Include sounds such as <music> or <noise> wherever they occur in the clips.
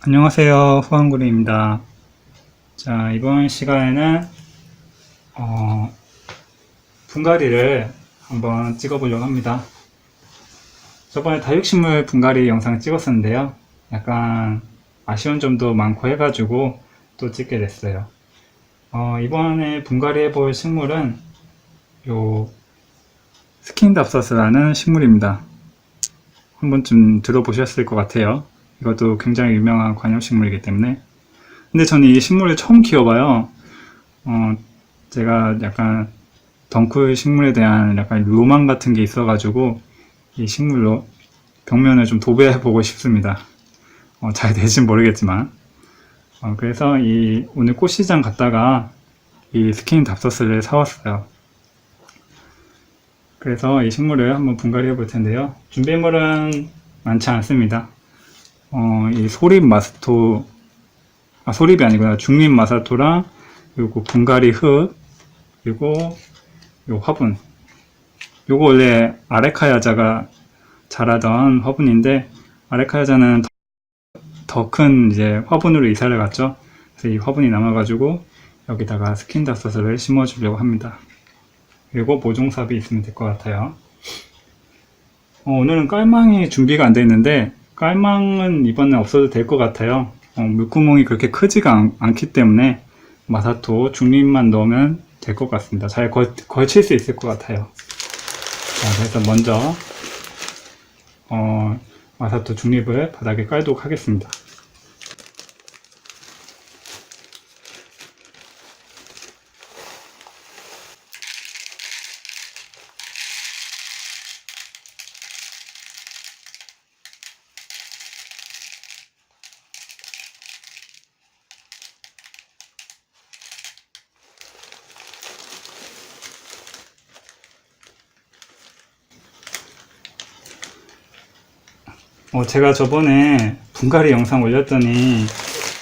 안녕하세요. 후한구리입니다. 자, 이번 시간에는, 어, 분갈이를 한번 찍어보려고 합니다. 저번에 다육식물 분갈이 영상 찍었었는데요. 약간 아쉬운 점도 많고 해가지고 또 찍게 됐어요. 어, 이번에 분갈이 해볼 식물은 요 스킨답서스라는 식물입니다. 한 번쯤 들어보셨을 것 같아요. 이것도 굉장히 유명한 관엽식물이기 때문에. 근데 저는 이 식물을 처음 키워봐요. 어, 제가 약간 덩쿨 식물에 대한 약간 로망 같은 게 있어가지고 이 식물로 벽면을 좀 도배해보고 싶습니다. 어, 잘 될진 모르겠지만. 어, 그래서 이 오늘 꽃시장 갔다가 이 스킨 답서스를 사왔어요. 그래서 이 식물을 한번 분갈이 해볼 텐데요. 준비물은 많지 않습니다. 어, 이 소립 마스토, 아, 소립이 아니구나. 중립 마사토랑, 그리고 분갈이 흙, 그리고 요 화분. 요거 원래 아레카 야자가 자라던 화분인데, 아레카 야자는 더 큰 이제 화분으로 이사를 갔죠. 그래서 이 화분이 남아가지고, 여기다가 스킨다서스를 심어주려고 합니다. 그리고 모종삽이 있으면 될 것 같아요. 어, 오늘은 깔망이 준비가 안 돼 있는데 깔망은 이번에 없어도 될 것 같아요. 어, 물구멍이 그렇게 크지가 않, 기 때문에 마사토 중립만 넣으면 될 것 같습니다. 잘 걸, 걸칠 수 있을 것 같아요. 자, 그래서 먼저 어, 마사토 중립을 바닥에 깔도록 하겠습니다. 어, 제가 저번에 분갈이 영상 올렸더니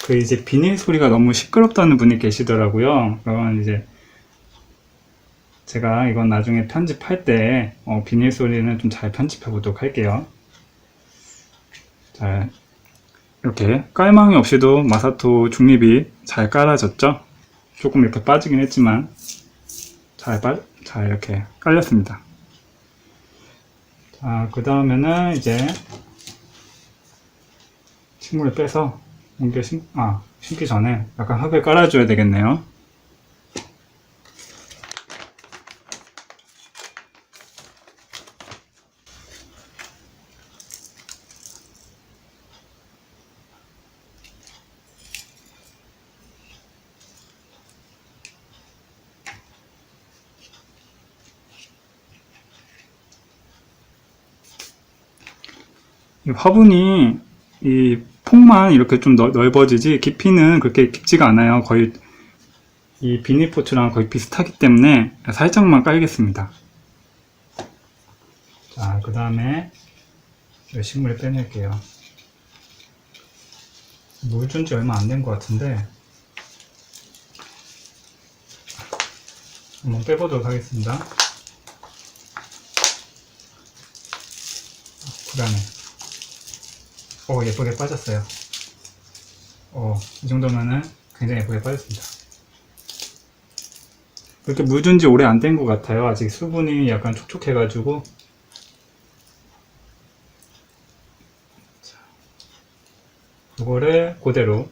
그 이제 비닐 소리가 너무 시끄럽다는 분이 계시더라고요. 그러면 이제 제가 이건 나중에 편집할 때 어, 비닐 소리는 좀 잘 편집해 보도록 할게요. 자, 이렇게 깔망이 없이도 마사토 중립이 잘 깔아졌죠? 조금 이렇게 빠지긴 했지만 잘, 빠, 잘 이렇게 깔렸습니다. 자, 그 다음에는 이제 식물을 빼서 옮겨 심, 아, 심기 전에 약간 흙을 깔아줘야 되겠네요. 이 화분이 이 폭만 이렇게 좀 넓- 넓어지지 깊이는 그렇게 깊지가 않아요. 거의 이 비닐포츠랑 거의 비슷하기 때문에 살짝만 깔겠습니다. 자, 그 다음에 식물을 빼낼게요. 물 준 지 얼마 안 된 것 같은데 한번 빼보도록 하겠습니다. 아, 불안해. 오, 예쁘게 빠졌어요. 어, 이 정도면은 굉장히 예쁘게 빠졌습니다. 그렇게 물 준 지 오래 안 된 것 같아요. 아직 수분이 약간 촉촉해 가지고. 자, 이거를 그대로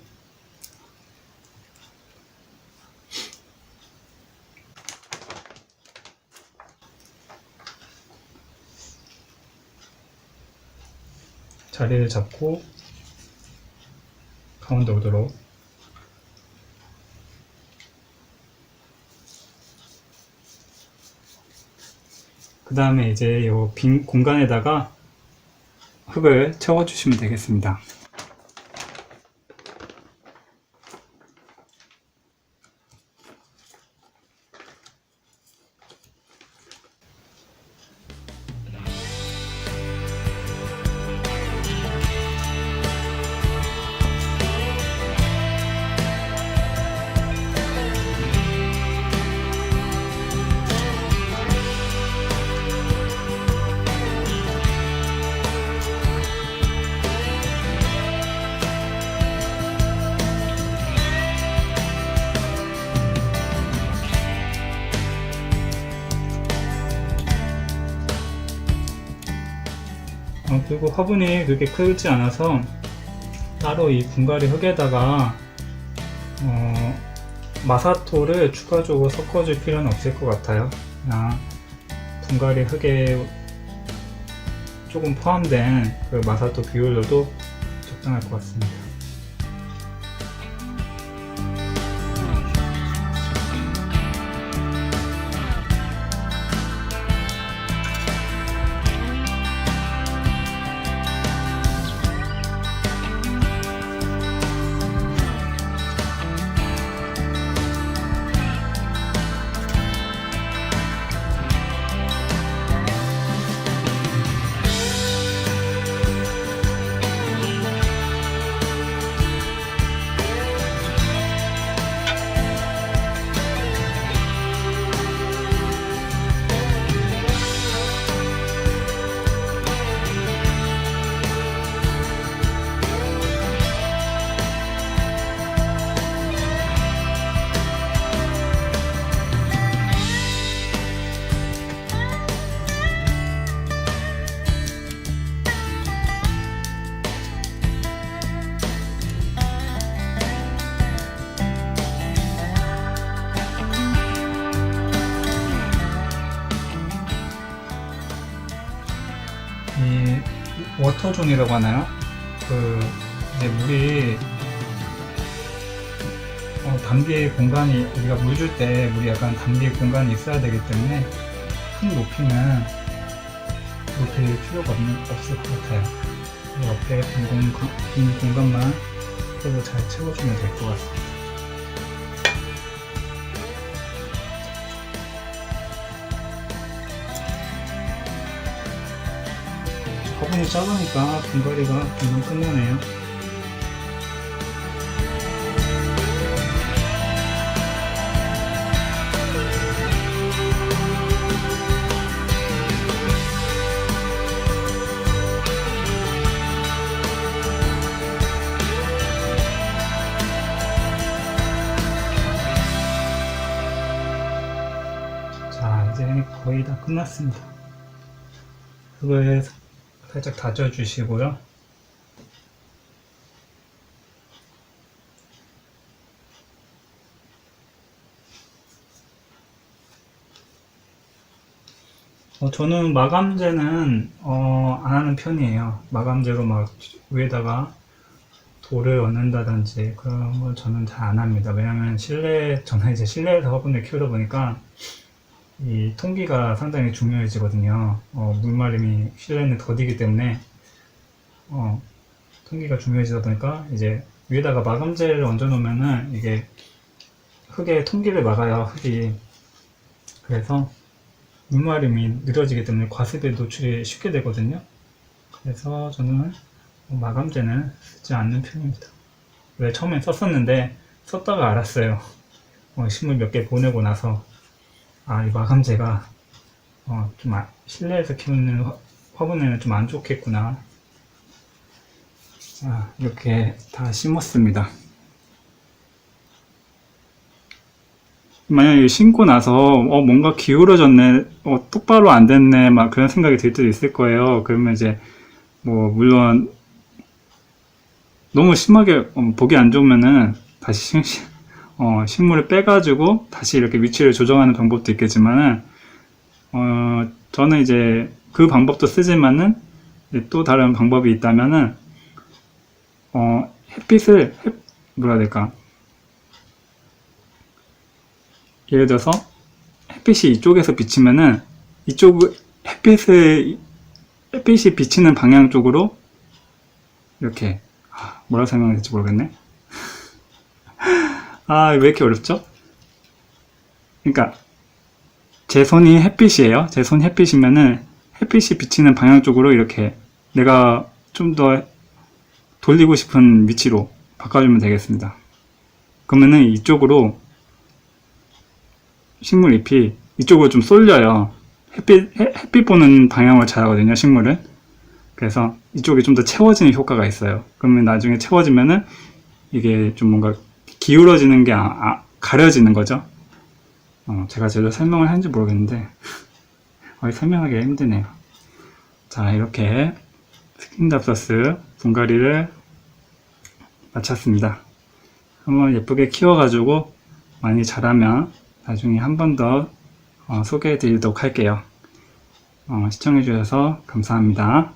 자리를 잡고 가운데 오도록 그 다음에 이제 요빈 공간에다가 흙을 채워주시면 되겠습니다. 그리고 화분이 그렇게 크지 않아서 따로 이 분갈이 흙에다가 어, 마사토를 추가적으로 섞어줄 필요는 없을 것 같아요. 그냥 분갈이 흙에 조금 포함된 그 마사토 비율로도 적당할 것 같습니다. 워터존이라고 하나요? 그 이제 물이 어, 담비의 공간이 우리가 물 줄 때 물이 약간 담비의 공간이 있어야 되기 때문에 큰 높이는 높일 필요가 없는, 없을 것 같아요. 그 옆에 빈, 공간, 빈 공간만 그대로 잘 채워주면 될 것 같습니다. 화분이 작으니까 분갈이가 금방 끝나네요. 자, 이제 거의 다 끝났습니다. 그거에 살짝 다져주시고요. 어, 저는 마감제는 어, 안 하는 편이에요. 마감제로 막 위에다가 돌을 얹는다든지 그런 걸 저는 잘 안 합니다. 왜냐면 실내, 저는 이제 실내에서 화분을 키우다 보니까 이 통기가 상당히 중요해지거든요. 어, 물마름이 실내는 더디기 때문에 어, 통기가 중요해지다 보니까 이제 위에다가 마감제를 얹어 놓으면은 이게 흙에 통기를 막아요 흙이 그래서 물마름이 느려지기 때문에 과습에 노출이 쉽게 되거든요. 그래서 저는 마감제는 쓰지 않는 편입니다. 왜 처음엔 썼었는데 썼다가 알았어요. 어, 식물 몇개 보내고 나서 아, 이 마감제가 어, 좀 아- 실내에서 키우는 화- 화분에는 좀 안 좋겠구나. 자, 이렇게 다 심었습니다. 만약에 심고 나서 어, 뭔가 기울어졌네, 어, 똑바로 안 됐네, 막 그런 생각이 들 때도 있을 거예요. 그러면 이제 뭐 물론 너무 심하게 어, 보기 안 좋으면은 다시 심, 심- 어, 식물을 빼가지고 다시 이렇게 위치를 조정하는 방법도 있겠지만은, 어, 저는 이제 그 방법도 쓰지만은, 또 다른 방법이 있다면은, 어, 햇빛을, 햇, 뭐라 해야 될까. 예를 들어서, 햇빛이 이쪽에서 비치면은, 이쪽, 햇빛을, 햇빛이 비치는 방향 쪽으로, 이렇게, 아, 뭐라 설명해야 될지 모르겠네. 아, 왜 이렇게 어렵죠? 그러니까 제 손이 햇빛이에요. 제 손이 햇빛이면은 햇빛이 비치는 방향 쪽으로 이렇게 내가 좀 더 돌리고 싶은 위치로 바꿔주면 되겠습니다. 그러면은 이쪽으로 식물 잎이 이쪽으로 좀 쏠려요. 햇빛, 해- 햇빛 보는 방향을 잘하거든요, 식물은. 그래서 이쪽이 좀 더 채워지는 효과가 있어요. 그러면 나중에 채워지면은 이게 좀 뭔가 기울어지는 게 아- 아- 가려지는 거죠. 어, 제가 제대로 설명을 하는지 모르겠는데 <laughs> 어, 설명하기가 힘드네요. 자 이렇게 스킨답서스 분갈이를 마쳤습니다. 한번 예쁘게 키워가지고 많이 자라면 나중에 한 번더 소개해 드리도록 할게요. 어, 시청해 주셔서 감사합니다.